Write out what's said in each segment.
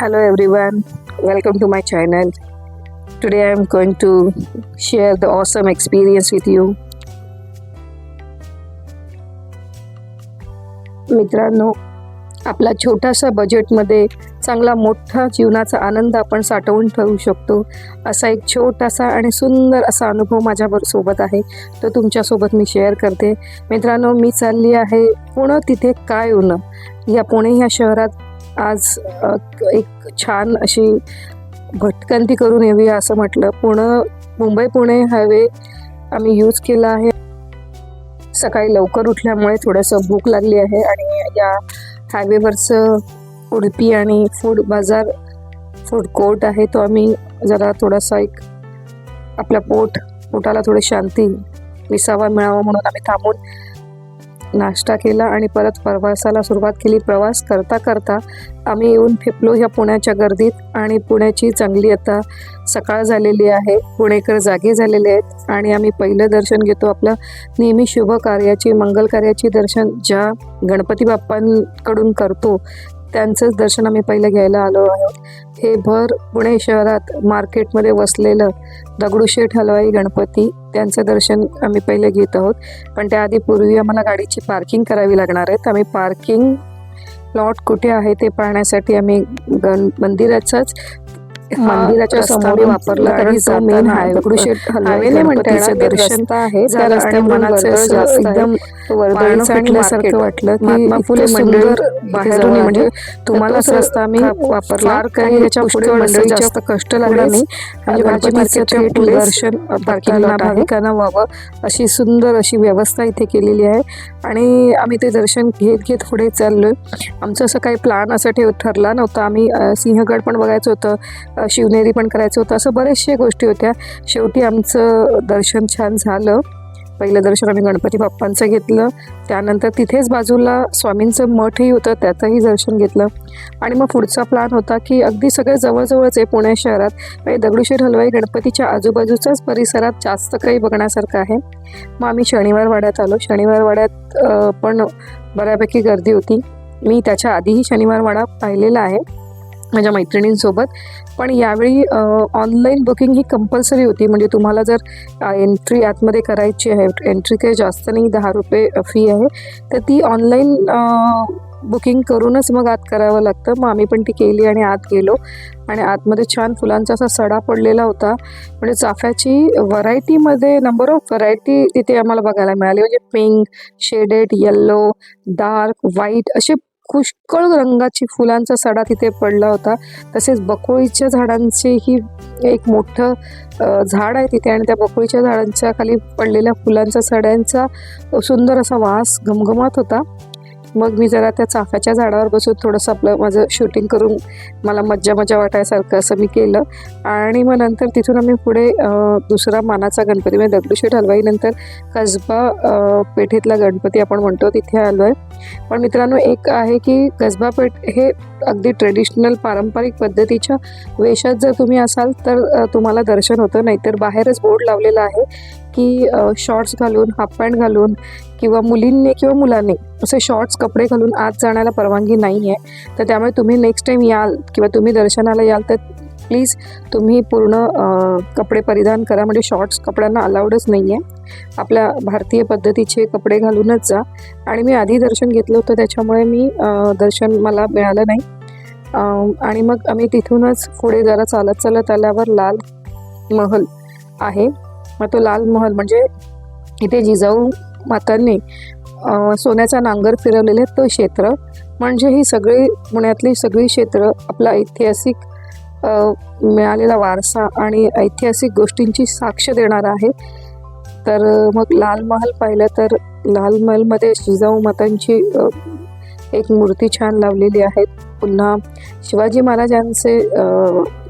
Hello everyone, welcome to my channel. Today I am going to share the awesome experience with you. मित्रांनो आपला छोटासा बजेटमध्ये चांगला मोठा जीवनाचा आनंद आपण साठवून ठेवू शकतो. असा एक छोटासा आणि सुंदर असा अनुभव माझ्याबर सोबत आहे. तो तुमच्यासोबत मी शेअर करते. मित्रांनो मी चालली आहे पुणं. तिथे काय उनं या पुणे ह्या शहरात आज एक छान अशी भटकंती करून येऊया असं म्हटलं. पुणे मुंबई पुणे हायवे आम्ही यूज केला आहे. सकाळी लवकर उठल्यामुळे थोडंसं भूक लागली आहे आणि या हायवेवरचं उडपी आणि फूड बाजार फूड कोर्ट आहे तो आम्ही जरा थोडासा एक आपल्या पोट पोटाला थोडी शांती विसावा मिळावा म्हणून आम्ही थांबून नाश्ता केला आणि परत प्रवासाला सुरुवात केली. प्रवास करता करता आम्ही येऊन फिपलो ह्या पुण्याच्या गर्दीत आणि पुण्याची चांगली आता सकाळ झालेली आहे. पुणेकर जागे झालेले आहेत आणि आम्ही पहिलं दर्शन घेतो आपलं नेहमी शुभ कार्याची मंगल कार्याची दर्शन ज्या गणपती बाप्पांकडून करतो त्यांचंच दर्शन आम्ही पहिलं घ्यायला आलो आहोत. हे भर पुणे शहरात मार्केटमध्ये वसलेलं दगडूशेठ हलवाई गणपती त्यांचं दर्शन आम्ही पहिले घेत आहोत. पण त्याआधी पूर्वी आम्हाला गाडीची पार्किंग करावी लागणार आहे. तर आम्ही पार्किंग प्लॉट कुठे आहे ते पाहण्यासाठी आम्ही गण मंदिराचाच मंदिराच्या समोर वापरला कारण तो मेन हायवे दगडूशेठ गणपतीचं दर्शन आहे त्या रस्त्यावर मनाचं एकदम वर्दळीनं फिटल्यासारखं वाटलं की फुले मंडळ बाहेरून. म्हणजे तुम्हाला रस्ता आम्ही वापरला काही याच्यापुढे मंडळी जास्त कष्ट लागले नाही. म्हणजे भाजी मार्केटच्या दर्शन आहे. भाविकांना व्हावं अशी सुंदर अशी व्यवस्था इथे केलेली आहे. आणि आम्ही ते दर्शन घेत घेत पुढे चाललोय. आमचं असं काही प्लॅन असं ठेव ठरला नव्हता. आम्ही सिंहगड पण बघायचं होतं. शिवनेरी पण करायचं होतं. असं बरेचशा गोष्टी होत्या. शेवटी आमचं दर्शन छान झालं. पहिलं दर्शन आम्ही गणपती बाप्पांचं घेतलं. त्यानंतर तिथेच बाजूला स्वामींचं मठही होतं. त्याचंही दर्शन घेतलं. आणि मग पुढचा प्लॅन होता की अगदी सगळे जवळजवळच आहे पुणे शहरात. म्हणजे दगडूशेठ हलवाई गणपतीच्या आजूबाजूच्याच परिसरात जास्त काही बघण्यासारखं आहे. मग आम्ही शनिवार वाड्यात आलो. शनिवार वाड्यात पण बऱ्यापैकी गर्दी होती. मी त्याच्या आधीही शनिवार वाडा पाहिलेला आहे. माझ्या मैत्रिणींसोबत. पण यावेळी ऑनलाईन बुकिंग ही कंपल्सरी होती. म्हणजे तुम्हाला जर एंट्री आतमध्ये करायची आहे एंट्री काही जास्त नाही दहा रुपये फी आहे तर ती ऑनलाईन बुकिंग करूनच मग आत करावं लागतं. मग आम्ही पण ती केली आणि आत गेलो. आणि आतमध्ये छान फुलांचा असा सडा पडलेला होता. म्हणजे चाफ्याची व्हरायटीमध्ये नंबर ऑफ व्हरायटी तिथे आम्हाला बघायला मिळाली. म्हणजे pink shaded yellow dark white असे पुष्कळ रंगाची फुलांचा सडा तिथे पडला होता. तसेच बकोळीच्या झाडांचेही एक मोठं झाड आहे तिथे आणि त्या बकोळीच्या झाडांच्या खाली पडलेल्या फुलांच्या सड्यांचा सुंदर असा वास घमघमात होता. मग मी जरा त्या चाफ्याच्या झाडावर बसून थोडंसं आपलं माझं शूटिंग करून मला मज्जा मजा वाटायसारखं असं मी केलं. आणि मग नंतर तिथून आम्ही पुढे दुसरा मानाचा गणपती म्हणजे दगडूशेठ हलवाई नंतर कसबा पेठेतला गणपती आपण म्हणतो तिथे आलो आहे पण मित्रांनो एक आहे की कसबा पेठ हे अगदी ट्रेडिशनल पारंपरिक पद्धतीच्या वेशात जर तुम्ही असाल तर तुम्हाला दर्शन होतं. नाहीतर बाहेरच बोर्ड लावलेला आहे की शॉर्ट्स घालून हाफ पॅन्ट घालून किंवा मुलींनी किंवा मुलांनी असे शॉर्ट्स कपडे घालून आत जाण्याला परवानगी नाही आहे. तर त्यामुळे तुम्ही नेक्स्ट टाईम याल किंवा तुम्ही दर्शनाला याल तर प्लीज तुम्ही पूर्ण कपडे परिधान करा. म्हणजे शॉर्ट्स कपड्यांना अलाउडच नाही आहे आपल्या भारतीय पद्धतीचे कपडे घालूनच जा. आणि मी आधी दर्शन घेतलं होतं त्याच्यामुळे मी दर्शन मला मिळालं नाही. आणि मग आम्ही तिथूनच पुढे जरा चालत चालत आल्यावर लाल महल आहे. मग तो लाल महल म्हणजे इथे जिजाऊ मातांनी सोन्याचा नांगर फिरवलेले तो क्षेत्र. म्हणजे ही सगळी पुण्यातली सगळी क्षेत्र आपला ऐतिहासिक मिळालेला वारसा आणि ऐतिहासिक गोष्टींची साक्ष देणार आहे. तर मग लाल महल पाहिलं तर लाल महलमध्ये जिजाऊ मातांची एक मूर्ती छान लावलेली आहे पुन्हा शिवाजी महाराजांचे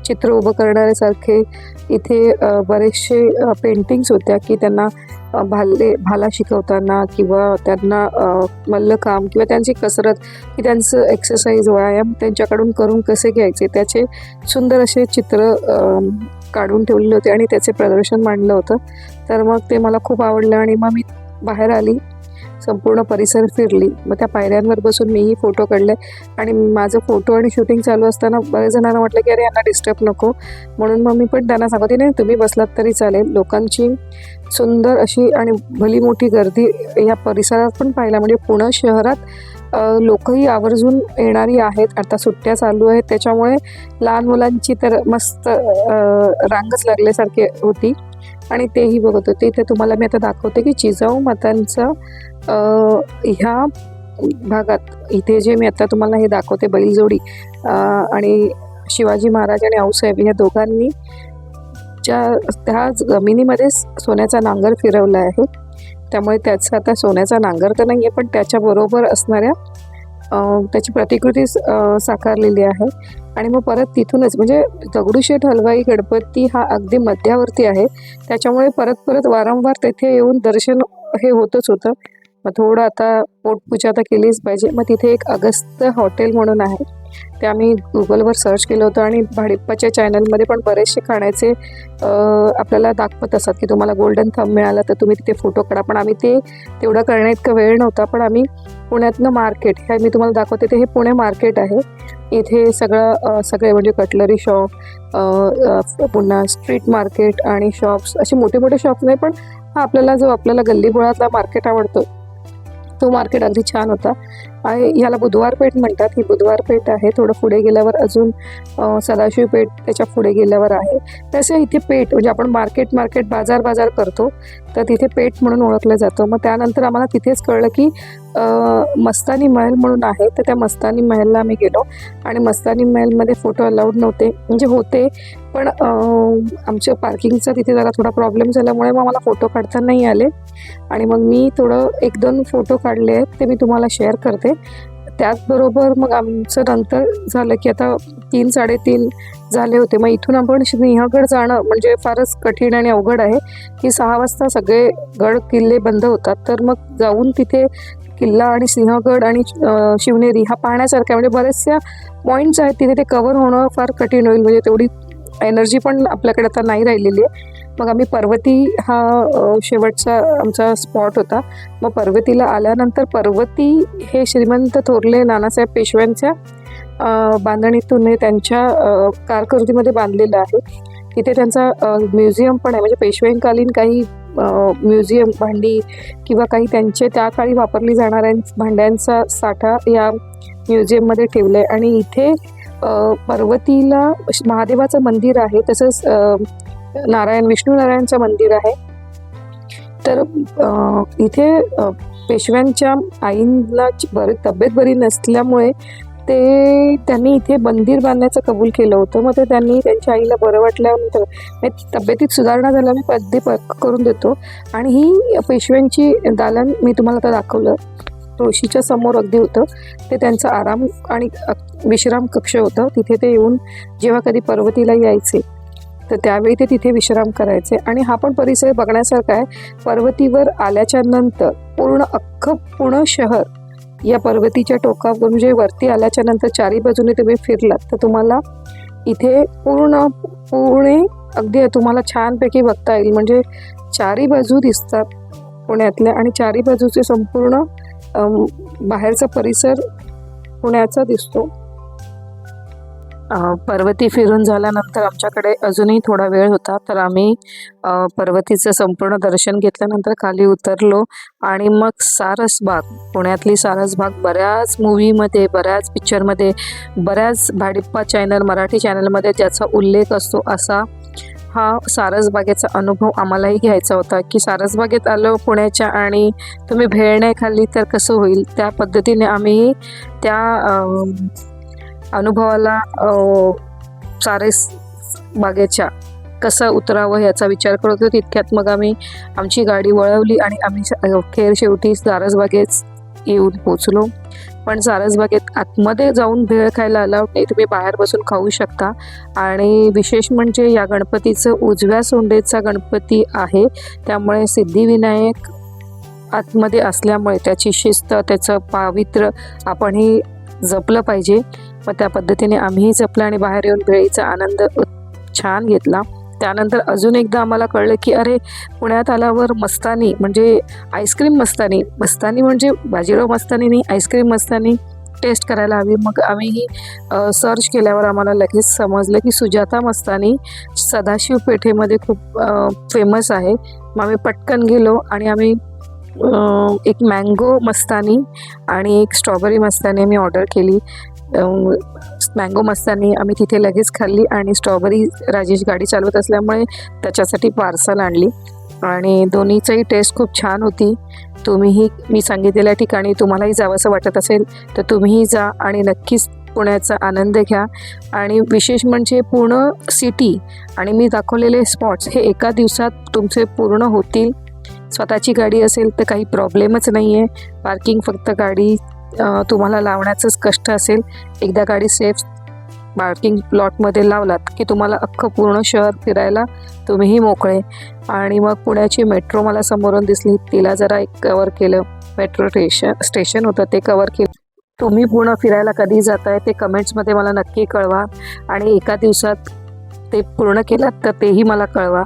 चित्र उभं करणाऱ्यासारखे इथे बरेचसे पेंटिंग्स होत्या की त्यांना भाले भाला शिकवताना किंवा त्यांना मल्लकाम किंवा त्यांची कसरत की त्यांचं एक्सरसाइज व्यायाम त्यांच्याकडून करून कसे घ्यायचे त्याचे सुंदर असे चित्र काढून ठेवलेले होते आणि त्याचे प्रदर्शन मांडलं होतं. तर मग ते मला खूप आवडलं आणि मग मी बाहेर आली. संपूर्ण परिसर फिरली. मग त्या पायऱ्यांवर बसून मीही फोटो काढले. आणि माझं फोटो आणि शूटिंग चालू असताना बरेच जणांना वाटलं की अरे यांना डिस्टर्ब नको. म्हणून मग मी पण त्यांना सांगते नाही तुम्ही बसलात तरी चालेल. लोकांची सुंदर अशी आणि भली मोठी गर्दी या परिसरात पण पाहिला म्हणजे पुणे शहरात लोकही आवर्जून येणारी आहेत. आता सुट्ट्या चालू आहेत. त्याच्यामुळे लहान मुलांची तर मस्त रांगच लागल्यासारखी होती. आणि तेही बघत होते. इथे तुम्हाला मी आता दाखवते की जिजाऊ मातांचं ह्या भागात इथे जे मी आता तुम्हाला हे दाखवते बैलजोडी आणि शिवाजी महाराज आणि आऊसाहेब या दोघांनी ज्या त्या जमिनीमध्येच सोन्याचा नांगर फिरवला आहे. त्यामुळे त्याचा आता सोन्याचा नांगर तर नाही आहे पण त्याच्याबरोबर असणाऱ्या त्याची प्रतिकृती साकारलेली आहे. आणि मग परत तिथूनच म्हणजे दगडूशेठ हलवाई गणपती हा अगदी मध्यावरती आहे. त्याच्यामुळे परत परत वारंवार तेथे येऊन दर्शन हे होतच होतं. मग थोडं आता पोटपूजा आता केलीच पाहिजे. मग तिथे एक अगस्त हॉटेल म्हणून आहे. ते आम्ही गुगलवर सर्च केलं होतं आणि भाडिप्पाच्या चॅनलमध्ये पण बरेचसे खाण्याचे आपल्याला दाखवत असतात की तुम्हाला गोल्डन थंब मिळाला तर तुम्ही तिथे फोटो काढा. पण आम्ही ते तेवढं करण्या इतकं वेळ नव्हता. पण आम्ही पुण्यातनं मार्केट हे मी तुम्हाला दाखवते ते हे पुणे मार्केट आहे. इथे सगळं सगळे म्हणजे कटलरी शॉप पुन्हा स्ट्रीट मार्केट आणि शॉप्स असे मोठे मोठे शॉप नाही पण हा आपल्याला जो आपल्याला गल्लीबोळातला मार्केट आवडतो तो मार्केट अगदी छान होता. आहे. ह्याला बुधवार पेठ म्हणतात. ही बुधवार पेठ आहे. थोडं पुढे गेल्यावर अजून सदाशिव पेठ त्याच्या पुढे गेल्यावर आहे. तसे इथे पेठ म्हणजे आपण मार्केट मार्केट बाजार बाजार करतो. तर तिथे पेठ म्हणून ओळखलं जातं. मग त्यानंतर आम्हाला तिथेच कळलं की मस्तानी महल म्हणून आहे. तर त्या मस्तानी महलला आम्ही गेलो. आणि मस्तानी महलमध्ये फोटो अलाउड नव्हते. म्हणजे होते. पण आमच्या पार्किंगचा तिथे जरा थोडा प्रॉब्लेम झाल्यामुळे मग मला फोटो काढता नाही आले. आणि मग मी थोडं एक दोन फोटो काढले आहेत. ते मी तुम्हाला शेअर करते. त्याचबरोबर मग आमचं नंतर झालं की आता तीन साडेतीन झाले होते. मग इथून आपण सिंहगड जाणं म्हणजे फारच कठीण आणि अवघड आहे की सहा वाजता सगळे गड किल्ले बंद होतात. तर मग जाऊन तिथे किल्ला आणि सिंहगड आणि शिवनेरी हा पाहण्यासारखा म्हणजे बऱ्याचशा पॉईंट्स आहेत तिथे ते कवर होणं फार कठीण होईल. म्हणजे तेवढी एनर्जी पण आपल्याकडे आता नाही राहिलेली आहे. मग आम्ही पर्वती हा शेवटचा आमचा स्पॉट होता. मग पर्वतीला आल्यानंतर पर्वती हे श्रीमंत थोरले नानासाहेब पेशव्यांच्या बांधणीतून त्यांच्या कारकिर्दीमध्ये बांधलेलं आहे. तिथे त्यांचा म्युझियम पण आहे. म्हणजे पेशव्यांकालीन काही म्युझियम भांडी किंवा काही त्यांचे त्या काळी वापरली जाणाऱ्या भांड्यांचा साठा या म्युझियममध्ये ठेवलं आहे आणि इथे पर्वतीला महादेवाचं मंदिर आहे. तसंच नारायण विष्णू नारायणचं मंदिर आहे. तर इथे पेशव्यांच्या आईंना बरी तब्येत बरी नसल्यामुळे ते त्यांनी इथे मंदिर बांधण्याचं कबूल केलं होतं. मग ते त्यांनी त्यांच्या आईला बरं वाटल्यानंतर म्हणजे तब्येतीत सुधारणा झाल्याने पद्य पक्क करून देतो. आणि ही पेशव्यांची दालन मी तुम्हाला आता दाखवलं. तुळशीच्या समोर अगदी होतं. ते त्यांचं आराम आणि विश्राम कक्ष होतं. तिथे ते येऊन जेव्हा कधी पर्वतीला यायचे तर त्यावेळी ते तिथे विश्राम करायचे. आणि हा पण परिसर बघण्यासारखा आहे. पर्वतीवर आल्याच्यानंतर पूर्ण अख्खं पुणे शहर या पर्वतीच्या टोकावर म्हणजे वरती आल्याच्यानंतर चारी बाजूने तुम्ही फिरलात तर तुम्हाला इथे पूर्ण पुणे अगदी तुम्हाला छानपैकी बघता येईल. म्हणजे चारी बाजू दिसतात पुण्यातल्या आणि चारी बाजूचे संपूर्ण बाहेरचा परिसर पुण्याचा दिसतो. पर्वती फिरून झाल्यानंतर आमच्याकडे अजूनही थोडा वेळ होता तर आम्ही पर्वतीचं संपूर्ण दर्शन घेतल्यानंतर खाली उतरलो आणि मग सारसबाग पुण्यातली सारसबाग बऱ्याच मूवीमध्ये बऱ्याच पिक्चरमध्ये बऱ्याच भाडिप्पा चॅनल मराठी चॅनलमध्ये ज्याचा उल्लेख असतो असा हा सारसबागेचा अनुभव आम्हालाही घ्यायचा होता की सारसबागेत आलो पुण्याच्या आणि तुम्ही भेळ नाही खाल्ली तर कसं होईल? त्या पद्धतीने आम्ही त्या अनुभवाला अ, बागेच्या कसं उतरावं याचा विचार करत होतो. तितक्यात मग आम्ही आमची गाडी वळवली आणि आम्ही खेर शेवटी सारसबागेत येऊन पोचलो पण सारसबागेत आतमध्ये जाऊन भेळ खायला अलाउड नाही तुम्ही बाहेर बसून खाऊ शकता. आणि विशेष म्हणजे या गणपतीचं उजव्या सोंडेचा गणपती आहे. त्यामुळे सिद्धिविनायक आतमध्ये असल्यामुळे त्याची शिस्त त्याचं पावित्र्य आपणही जपलं पाहिजे. मग त्या पद्धतीने आम्हीही जपलं आणि बाहेर येऊन भेळीचा आनंद छान घेतला. त्यानंतर अजून एकदा आम्हाला कळलं की अरे पुण्यात आल्यावर मस्तानी म्हणजे आईस्क्रीम मस्तानी मस्तानी म्हणजे बाजीराव मस्तानी नाही आईस्क्रीम मस्तानी टेस्ट करायला हवी. मग आम्हीही सर्च केल्यावर आम्हाला लगेच समजलं की सुजाता मस्तानी सदाशिव पेठेमध्ये खूप फेमस आहे. मग आम्ही पटकन गेलो आणि आम्ही एक मँगो मस्तानी आणि एक स्ट्रॉबेरी मस्तानी आम्ही ऑर्डर केली. मँगो मस्तानी आम्ही तिथे लगेच खाल्ली आणि स्ट्रॉबेरी राजेश गाडी चालवत असल्यामुळे त्याच्यासाठी पार्सल आणली. आणि दोन्हीचंही टेस्ट खूप छान होती. तुम्हीही मी सांगितलेल्या ठिकाणी तुम्हालाही जावंसं वाटत असेल तर तुम्हीही जा आणि नक्कीच पुण्याचा आनंद घ्या. आणि विशेष म्हणजे पूर्ण सिटी आणि मी दाखवलेले स्पॉट्स हे एका दिवसात तुमचे पूर्ण होतील. स्वतःची गाडी असेल तर काही प्रॉब्लेमच नाही आहे पार्किंग फक्त गाडी तुम्हाला लावण्याचंच कष्ट असेल. एकदा गाडी सेफ पार्किंग प्लॉटमध्ये लावलात की तुम्हाला अख्खं पूर्ण शहर फिरायला तुम्हीही मोकळे. आणि मग पुण्याची मेट्रो मला समोरून दिसली. तिला जरा एक कवर केलं. मेट्रो स्टेशन स्टेशन होतं. ते कवर केलं. तुम्ही पूर्ण फिरायला कधी जाताय ते कमेंट्समध्ये मला नक्की कळवा. आणि एका दिवसात ते पूर्ण केलात तर तेही मला कळवा.